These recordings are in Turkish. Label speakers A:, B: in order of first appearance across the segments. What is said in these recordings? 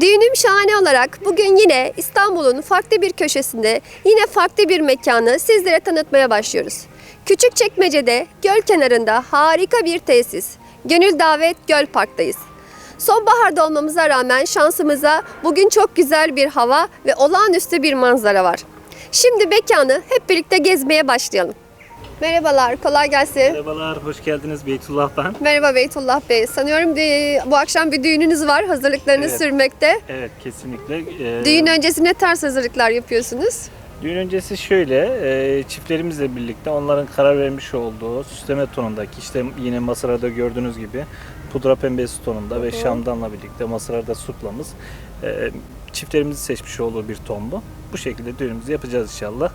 A: Düğünüm şahane olarak bugün yine İstanbul'un farklı bir köşesinde yine farklı bir mekanı sizlere tanıtmaya başlıyoruz. Küçükçekmece'de göl kenarında harika bir tesis. Gönül Davet Göl Park'tayız. Sonbaharda olmamıza rağmen şansımıza bugün çok güzel bir hava ve olağanüstü bir manzara var. Şimdi mekanı hep birlikte gezmeye başlayalım. Merhabalar, kolay gelsin.
B: Merhabalar, hoş geldiniz Beytullah ben.
A: Merhaba Beytullah Bey. Sanıyorum de- bu akşam bir düğününüz var. Hazırlıklarınız
B: Evet.
A: sürmekte.
B: Evet, kesinlikle. Ee,
A: Düğün öncesi ne tarz hazırlıklar yapıyorsunuz?
B: düğün öncesi şöyle, e, çiftlerimizle birlikte onların karar vermiş olduğu süsleme tonundaki, işte yine masalarda gördüğünüz gibi pudra pembesi tonunda ve şamdanla birlikte masalarda suplamız, e, çiftlerimizin seçmiş olduğu bir ton bu. Bu şekilde düğünümüzü yapacağız inşallah.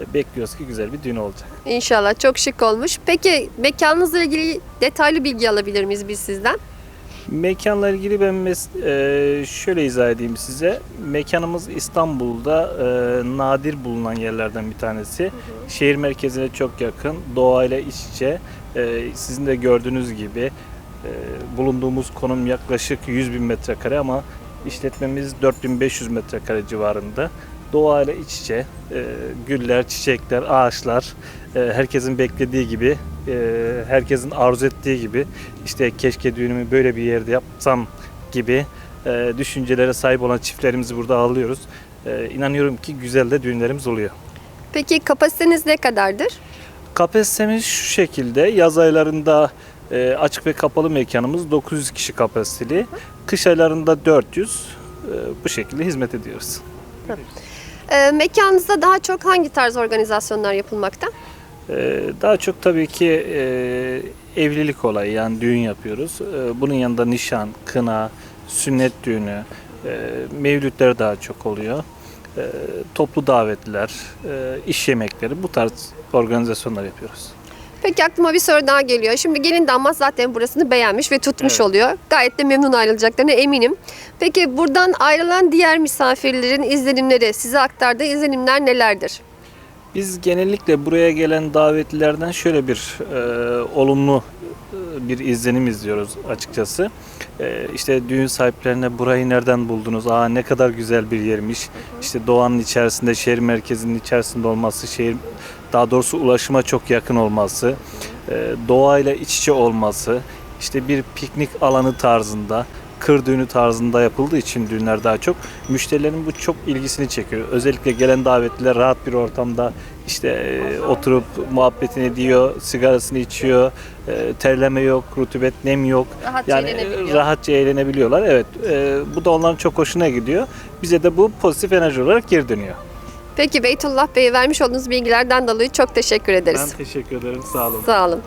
B: E, Bekliyoruz ki güzel bir düğün olacak.
A: İnşallah çok şık olmuş. Peki mekanınızla ilgili detaylı bilgi alabilir miyiz biz sizden?
B: Mekanla ilgili ben mes- e, şöyle izah edeyim size. Mekanımız İstanbul'da e, nadir bulunan yerlerden bir tanesi. Şehir merkezine çok yakın, doğayla iç içe. E, sizin de gördüğünüz gibi e, bulunduğumuz konum yaklaşık 100 bin metrekare ama işletmemiz 4500 metrekare civarında. Doğayla iç içe, e, güller, çiçekler, ağaçlar, e, herkesin beklediği gibi, e, herkesin arzu ettiği gibi işte keşke düğünümü böyle bir yerde yapsam gibi e, düşüncelere sahip olan çiftlerimizi burada ağırlıyoruz. E, inanıyorum ki güzel de düğünlerimiz oluyor.
A: Peki kapasiteniz ne kadardır?
B: Kapasitemiz şu şekilde yaz aylarında e, açık ve kapalı mekanımız 900 kişi kapasiteli. Kış aylarında 400 e, bu şekilde hizmet ediyoruz.
A: Ee, mekanınızda daha çok hangi tarz organizasyonlar yapılmakta?
B: Ee, Daha çok tabii ki e, evlilik olayı yani düğün yapıyoruz. Ee, Bunun yanında nişan, kına, sünnet düğünü, e, mevlütler daha çok oluyor. Ee, Toplu davetler, e, iş yemekleri bu tarz organizasyonlar yapıyoruz.
A: Peki aklıma bir soru daha geliyor. Şimdi gelin damat zaten burasını beğenmiş ve tutmuş
B: Evet.
A: oluyor. Gayet de memnun ayrılacaklarına eminim. Peki buradan ayrılan diğer misafirlerin izlenimleri, size aktardığı izlenimler nelerdir?
B: Biz genellikle buraya gelen davetlilerden şöyle bir e, olumlu e, bir izlenim izliyoruz açıkçası. E, işte düğün sahiplerine burayı nereden buldunuz? Aa ne kadar güzel bir yermiş. İşte doğanın içerisinde, şehir merkezinin içerisinde olması, şehir daha doğrusu ulaşıma çok yakın olması, e, doğayla iç içe olması, işte bir piknik alanı tarzında, kır düğünü tarzında yapıldığı için düğünler daha çok müşterilerin bu çok ilgisini çekiyor. Özellikle gelen davetliler rahat bir ortamda işte e, oturup muhabbetini ediyor, sigarasını içiyor, e, terleme yok, rutubet, nem yok.
A: Rahatça
B: Yani
A: eğlenebiliyor.
B: rahatça eğlenebiliyorlar. Evet, e, bu da onların çok hoşuna gidiyor. Bize de bu pozitif enerji olarak geri dönüyor.
A: Peki Beytullah Bey vermiş olduğunuz bilgilerden dolayı çok teşekkür ederiz.
B: Ben teşekkür ederim. Sağ olun.
A: Sağ olun.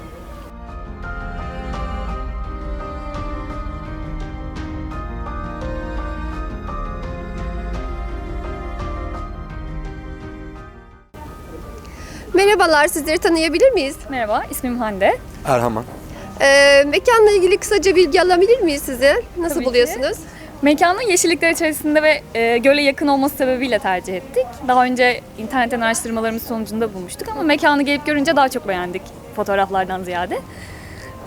A: Merhabalar, sizleri tanıyabilir miyiz?
C: Merhaba, ismim Hande.
D: Erhaman.
A: Ee, mekanla ilgili kısaca bilgi alabilir miyiz size? Nasıl
C: Tabii ki.
A: buluyorsunuz?
C: Mekanın yeşillikler içerisinde ve e, göle yakın olması sebebiyle tercih ettik. Daha önce internetten araştırmalarımız sonucunda bulmuştuk ama mekanı gelip görünce daha çok beğendik fotoğraflardan ziyade.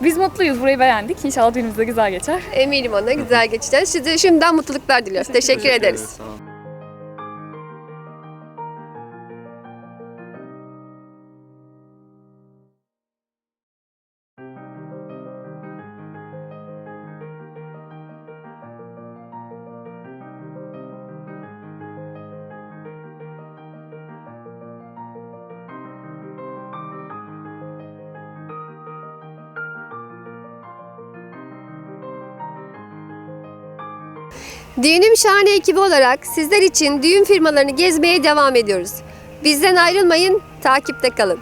C: Biz mutluyuz, burayı beğendik. İnşallah düğünümüz de güzel geçer.
A: Eminim ona güzel geçeceğiz. Size şimdiden mutluluklar diliyoruz. Teşekkür, ederiz.
D: Sağ olun.
A: Düğünüm Şahane ekibi olarak sizler için düğün firmalarını gezmeye devam ediyoruz. Bizden ayrılmayın, takipte kalın.